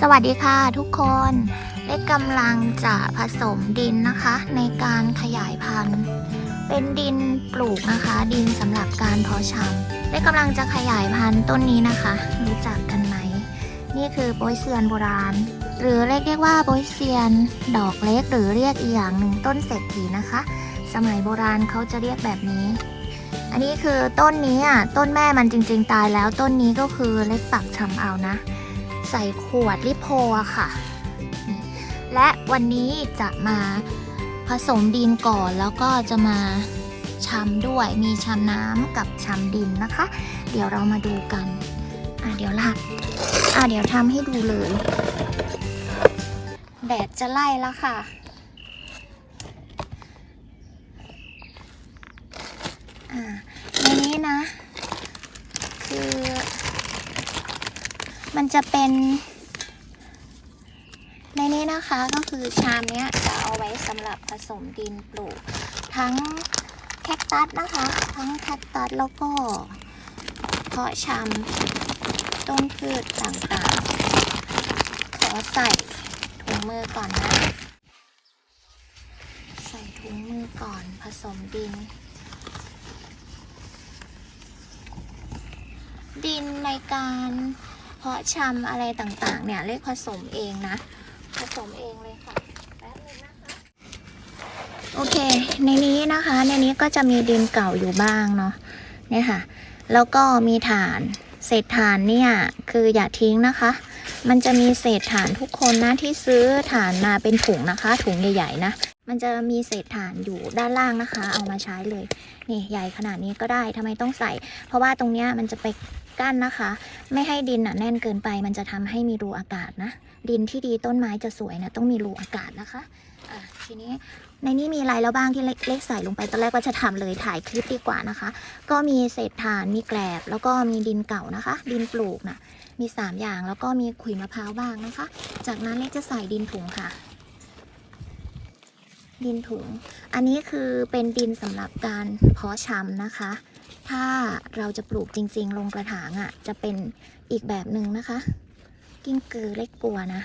สวัสดีค่ะทุกคน เล็กกำลังจะผสมดินนะคะ ในการขยายพันธุ์ เป็นดินปลูกนะคะ ดินสำหรับการเพาะชำเล็กกำลังจะขยายพันธุ์ต้นนี้นะคะ รู้จักกันไหม นี่คือโปยเซียนโบราณ หรือเรียกเรียกว่าโปยเซียน ดอกเล็กหรือเรียกอีกอย่างหนึ่งต้นเศรษฐีนะคะ สมัยโบราณเขาจะเรียกแบบนี้อันนี้คือต้นนี้อะต้นแม่มันจริง ๆ ตายแล้วต้นนี้ก็คือเล็กปักชำเอานะ ใส่ขวดลิโพอะค่ะ และวันนี้จะมาผสมดินก่อนแล้วก็จะมาชำด้วยมีชำน้ำกับชำดินนะคะ เดี๋ยวเรามาดูกัน อะเดี๋ยวลากอะเดี๋ยวทำให้ดูเลย แดดจะไล่แล้วค่ะ อ่าในนี้นะ คือ มัน จะเป็นในนี้นะคะก็คือชามเนี้ยจะเอาไว้สำหรับผสมดินปลูก ทั้งแคคตัสนะคะ ทั้งแคคตัสแล้วก็เพาะชำต้นพืชต่างๆ ขอใส่ถุงมือก่อนนะ ใส่ถุงมือก่อนผสมดิน ดินในการ เพาะชำอะไรต่างๆ เนี่ยเลขผสมเองนะ ผสมเองเลยค่ะโอเค ในนี้นะคะ ในนี้ก็จะมีดินเก่าอยู่บ้างเนาะเนี่ยค่ะ แล้วก็มีฐาน เศษฐานเนี่ย คืออย่าทิ้งนะคะ มันจะมีเศษฐานทุกคนนะที่ซื้อฐานมาเป็นถุงนะคะ ถุงใหญ่ๆนะมันจะมีเศษฐานอยู่ด้านล่างนะคะ เอามาใช้เลย นี่ใหญ่ขนาดนี้ก็ได้ทำไมต้องใส่ เพราะว่าตรงเนี้ยมันจะไปกั้นนะคะ ไม่ให้ดินอะแน่นเกินไป มันจะทำให้มีรูอากาศนะ ดินที่ดีต้นไม้จะสวยนะ ต้องมีรูอากาศนะคะอะทีนี้ ในนี้มีอะไรแล้วบ้างที่เล็กใส่ลงไปตอนแรกก็จะทำเลยถ่ายคลิปดีกว่านะคะ ก็มีเศษถ่านมีแกลบ แล้วก็มีดินเก่านะคะ ดินปลูกนะมี 3 อย่างแล้วก็มีขุยมะพร้าวบ้างนะคะ จากนั้นเล็กจะใส่ดินถุงค่ะ ดินถุง อันนี้คือเป็นดินสำหรับการเพาะชำนะคะ ถ้าเราจะปลูกจริง ๆ ลงกระถางอะ่ะจะเป็นอีกแบบหนึ่งนะคะ กิ้งกือเล็กกลัวนะ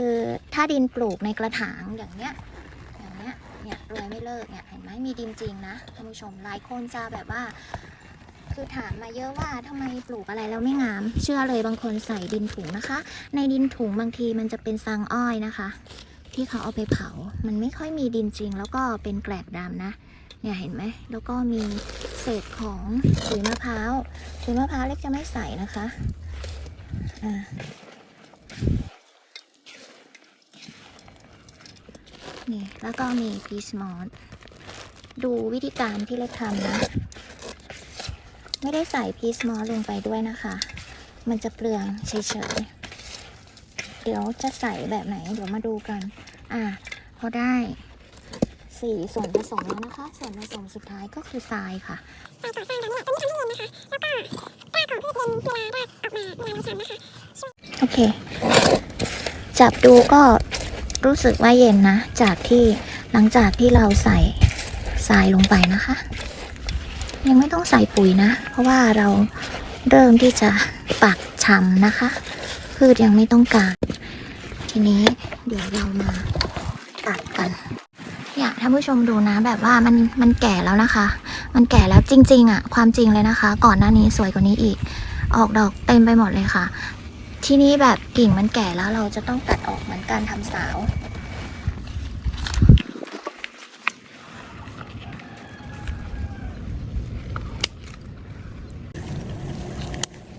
คือถ้าดินปลูกในกระถางอย่างเนี้ยอย่างเนี้ยเนี่ยรวยไม่เลิกเนี่ยเห็นไหมมีดินจริงนะท่านผู้ชมหลายคนจะแบบว่า คือถามมาเยอะว่าทำไมปลูกอะไรแล้วไม่งาม เชื่อเลยบางคนใส่ดินถุงนะคะ ในดินถุงบางทีมันจะเป็นซังอ้อยนะคะ ที่เขาเอาไปเผา มันไม่ค่อยมีดินจริง แล้วก็เป็นแกลบดำนะเนี่ยเห็นไหมแล้วก็มีเศษของขุยมะพร้าวขุยมะพร้าวเล็กจะไม่ใส่นะคะอ่า นี่แล้วก็มีพีชมอสดูวิธีการที่เล็กทำนะ ไม่ได้ใส่พีชมอสลงไปด้วยนะคะ มันจะเปลืองเฉยๆ เดี๋ยวจะใส่แบบไหน เดี๋ยวมาดูกัน อ่าพอได้สี่ส่วนผสมแล้วนะคะ ส่วนผสมสุดท้ายก็คือทรายค่ะทรายต่อสร้างทั้งหมดต้นนี้ทำให้เย็นนะคะ แล้วก็กล้าของพืชเย็นเวลารกออกมาเวลาเราชำนะคะ โอเค จับดูก็ รู้สึกว่าเย็นนะ จากที่หลังจากที่เราใส่ทรายลงไปนะคะ ยังไม่ต้องใส่ปุ๋ยนะ เพราะว่าเราเริ่มที่จะปักชำนะคะ พืชยังไม่ต้องการ ทีนี้เดี๋ยวเรามาตัดกันเนี่ยท่านผู้ชมดูนะ แบบว่ามันมันแก่แล้วนะคะ มันแก่แล้วจริง ๆอะความจริงเลยนะคะ ก่อนหน้านี้สวยกว่านี้อีก ออกดอกเต็มไปหมดเลยค่ะ ทีนี้แบบกิ่งมันแก่แล้วเราจะต้องตัดออกเหมือนการทำสาว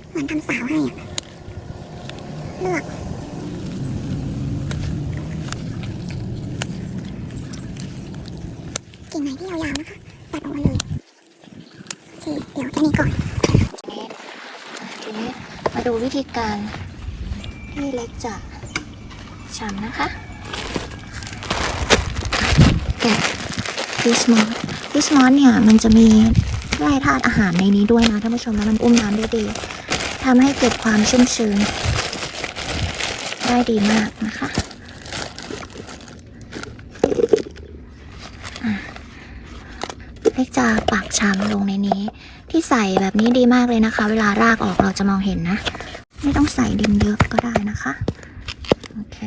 เหมือนทำสาวให้อะเลือกกิ่งไหนที่ยาวๆนะคะตัดออกมาเลยโอเคเดี๋ยวแค่นี้ก่อนทีนี้มาดูวิธีการ ที่เล็กจะชำนะคะแกะฟิสมอสฟิสมอสเนี่ยมันจะมีแร่ธาตุอาหารในนี้ด้วยนะท่านผู้ชมแล้วมันอุ้มน้ำได้ดีทำให้เกิดความชุ่มชื้น ได้ดีมากนะคะเล็กจะปักชำลงในนี้ ที่ใส่แบบนี้ดีมากเลยนะคะ เวลารากออกเราจะมองเห็นนะ ไม่ต้องใส่ดินเยอะก็ได้นะคะโอเค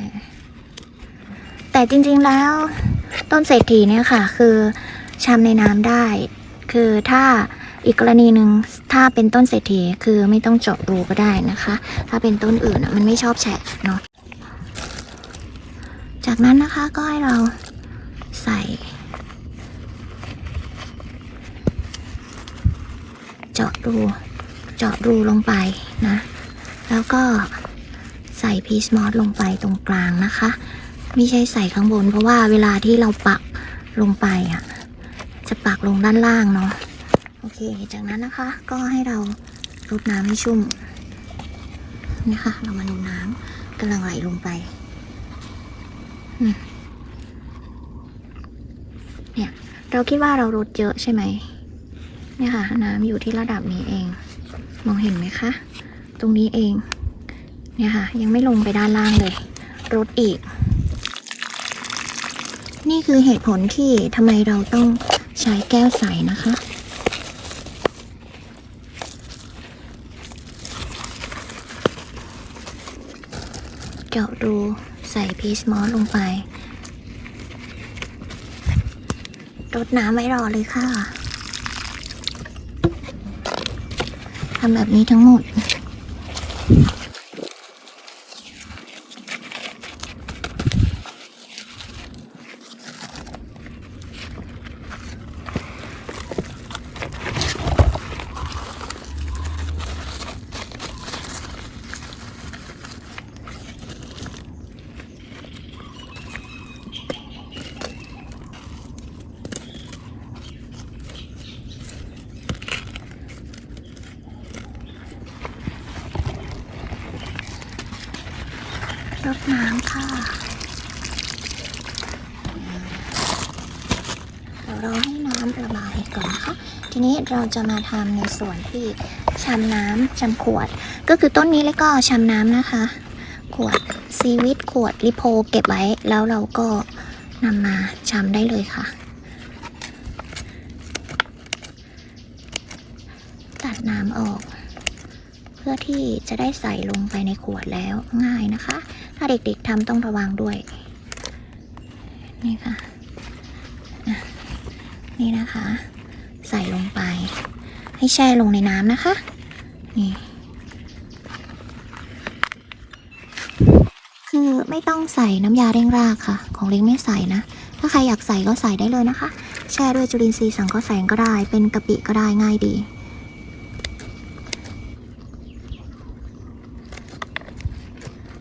แต่จริงๆแล้วต้นเศรษฐีเนี่ยค่ะ คือชำในน้ำได้ คือถ้าอีกกรณีหนึ่งถ้าเป็นต้นเศรษฐีคือไม่ต้องเจาะรูก็ได้นะคะ ถ้าเป็นต้นอื่นมันไม่ชอบแฉะเนาะจากนั้นนะคะก็ให้เราใส่เจาะรู เจาะรูลงไปนะ แล้วก็ใส่พีชมอสลงไปตรงกลางนะคะ ไม่ใช่ใส่ข้างบน เพราะว่าเวลาที่เราปักลงไปอะ จะปักลงด้านล่างเนาะโอเค จากนั้นนะคะก็ให้เรารดน้ำให้ชุ่มนี่ค่ะเรามาดูน้ำกำลังไหลลงไปเนี่ยเราคิดว่าเรารดเยอะใช่ไหมเนี่ยค่ะ น้ำอยู่ที่ระดับนี้เอง มองเห็นไหมคะ ตรงนี้เอง เนี่ยค่ะ ยังไม่ลงไปด้านล่างเลยรดอีก นี่คือเหตุผลที่ทำไมเราต้องใช้แก้วใสนะคะ เจาะรูใส่พีชมอสลงไปรดน้ำไว้รอเลยค่ะทำแบบนี้ทั้งหมด ดน้ำค่ะเดี๋ยวรอให้น้ำระบายก่อนนะคะทีนี้เราจะมาทำในส่วนที่ชำน้ำชำขวด ก็คือต้นนี้แล้วก็ชำน้ำนะคะ ขวดซีวิตขวดลิโพเก็บไว้แล้วเราก็นำมาชำได้เลยค่ะ ตัดน้ำออก เพื่อที่จะได้ใส่ลงไปในขวดแล้วง่ายนะคะ ถ้าเด็กๆทำต้องระวังด้วย นี่ค่ะ นี่นะคะ ใส่ลงไป ให้แช่ลงในน้ำนะคะ นี่ คือไม่ต้องใส่น้ำยาเร่งรากค่ะ ของเล้งไม่ใส่นะ ถ้าใครอยากใส่ก็ใส่ได้เลยนะคะ แช่ด้วยจุลินทรีย์สังเคราะห์แสงก็ได้ เป็นกะปิก็ได้ง่ายดี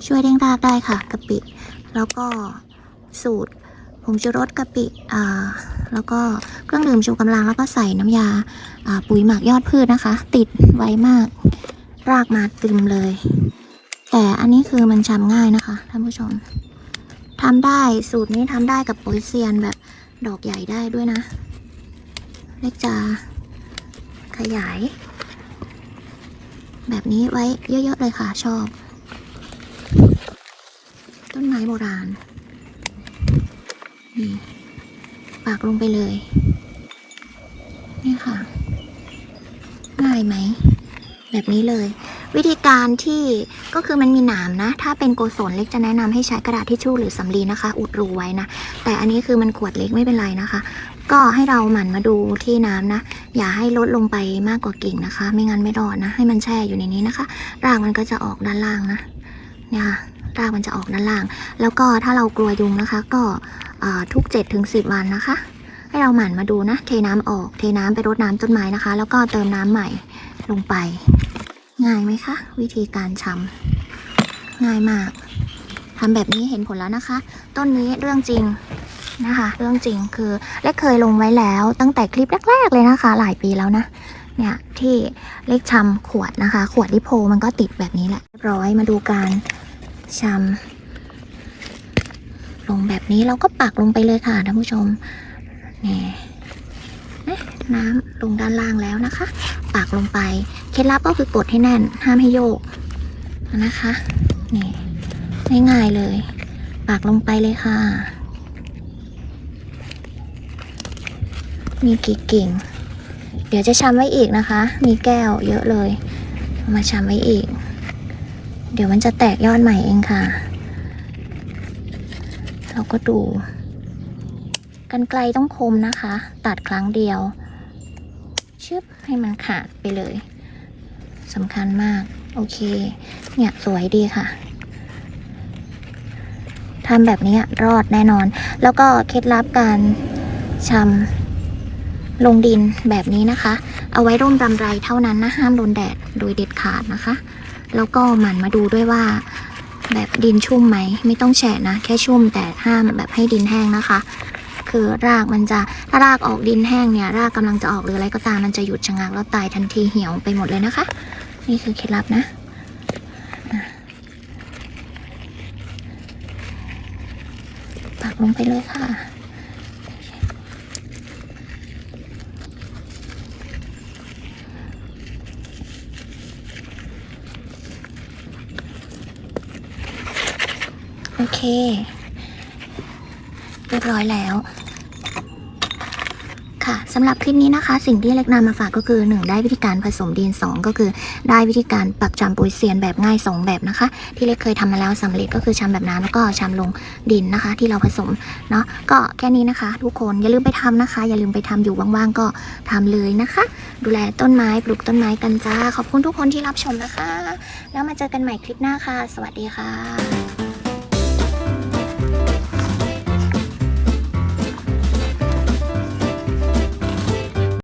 ช่วยเร่งรากได้ค่ะกะปิ แล้วก็สูตรผงชูรสกะปิอ่าแล้วก็เครื่องดื่มชูกำลังแล้วก็ใส่น้ำยาอ่าปุ๋ยหมักยอดพืชนะคะ ติดไวมาก รากมาตึมเลย แต่อันนี้คือมันชำง่ายนะคะท่านผู้ชมทำได้สูตรนี้ทำได้กับปุ๋ยเซียนแบบดอกใหญ่ได้ด้วยนะ เล็กจะขยาย แบบนี้ไว้เยอะๆเลยค่ะชอบ ต้นไม้โบราณ นี่ปากลงไปเลย นี่ค่ะ ง่ายไหม แบบนี้เลย วิธีการที่ก็คือมันมีหนามนะ ถ้าเป็นโกศลเล็กจะแนะนำให้ใช้กระดาษทิชชู่หรือสำลีนะคะ อุดรูไว้นะ แต่อันนี้คือมันขวดเล็กไม่เป็นไรนะคะ ก็ให้เราหมั่นมาดูที่น้ำนะ อย่าให้ลดลงไปมากกว่ากิ่งนะคะ ไม่งั้นไม่รอดนะ ให้มันแช่อยู่ในนี้นะคะ รากมันก็จะออกด้านล่างนะเนี่ยค่ะ รากมันจะออกด้านล่าง แล้วก็ถ้าเรากลัวยุงนะคะ ก็ทุก7ถึง10 วันนะคะ ให้เราหมั่นมาดูนะ เทน้ำออก เทน้ำไปรดน้ำต้นไม้นะคะ แล้วก็เติมน้ำใหม่ลงไป ง่ายไหมคะ วิธีการชำง่ายมากทำแบบนี้เห็นผลแล้วนะคะ ต้นนี้เรื่องจริงนะคะ เรื่องจริงคือเล็กเคยลงไว้แล้วตั้งแต่คลิปแรก ๆ เลยนะคะ หลายปีแล้วนะเนี่ยที่เล็กชำขวดนะคะ ขวดลิโพมันก็ติดแบบนี้แหละเรียบร้อยมาดูการ ชำลงแบบนี้เราก็ปักลงไปเลยค่ะท่านผู้ชมนี่เอ๊ะน้ำลงด้านล่างแล้วนะคะ ปักลงไป เคล็ดลับก็คือกดให้แน่น ห้ามให้โยกนะคะ นี่ง่ายๆเลย ปักลงไปเลยค่ะ มีกี่กิ่ง เดี๋ยวจะชำไว้อีกนะคะ มีแก้วเยอะเลย มาชำไว้อีก เดี๋ยวมันจะแตกยอดใหม่เองค่ะ เราก็ดูกันไกลต้องคมนะคะ ตัดครั้งเดียว ชึบให้มันขาดไปเลยสำคัญมาก โอเค เนี่ยสวยดีค่ะทำแบบนี้รอดแน่นอน แล้วก็เคล็ดลับการชำลงดินแบบนี้นะคะ เอาไว้ร่มรำไรเท่านั้นนะ ห้ามโดนแดดโดยเด็ดขาดนะคะ แล้วก็หมั่นมาดูด้วยว่า แบบดินชุ่มไหม ไม่ต้องแฉะนะ แค่ชุ่มแต่ห้ามแบบให้ดินแห้งนะคะ คือรากมันจะถ้ารากออกดินแห้งเนี่ย รากกำลังจะออกหรืออะไรก็ตามมันจะหยุดชะงักแล้วตายทันทีเหี่ยวไปหมดเลยนะคะ นี่คือเคล็ดลับนะอะปักลงไปเลยค่ะ โอเค เรียบร้อยแล้ว ค่ะสำหรับคลิปนี้นะคะ สิ่งที่เล็กนำมาฝากก็คือ 1 ได้วิธีการผสมดิน 2 ก็คือ ได้วิธีการปักจำปุ๋ยเซียนแบบง่าย 2 แบบนะคะ ที่เล็กเคยทำมาแล้วสำเร็จก็คือชำแบบน้ำแล้วก็ชำลงดินนะคะ ที่เราผสมเนาะก็แค่นี้นะคะ ทุกคนอย่าลืมไปทำนะคะ อย่าลืมไปทำอยู่ว่างๆก็ทำเลยนะคะ ดูแลต้นไม้ปลูกต้นไม้กันจ้าขอบคุณทุกคนที่รับชมนะคะ แล้วมาเจอกันใหม่คลิปหน้าค่ะ สวัสดีค่ะ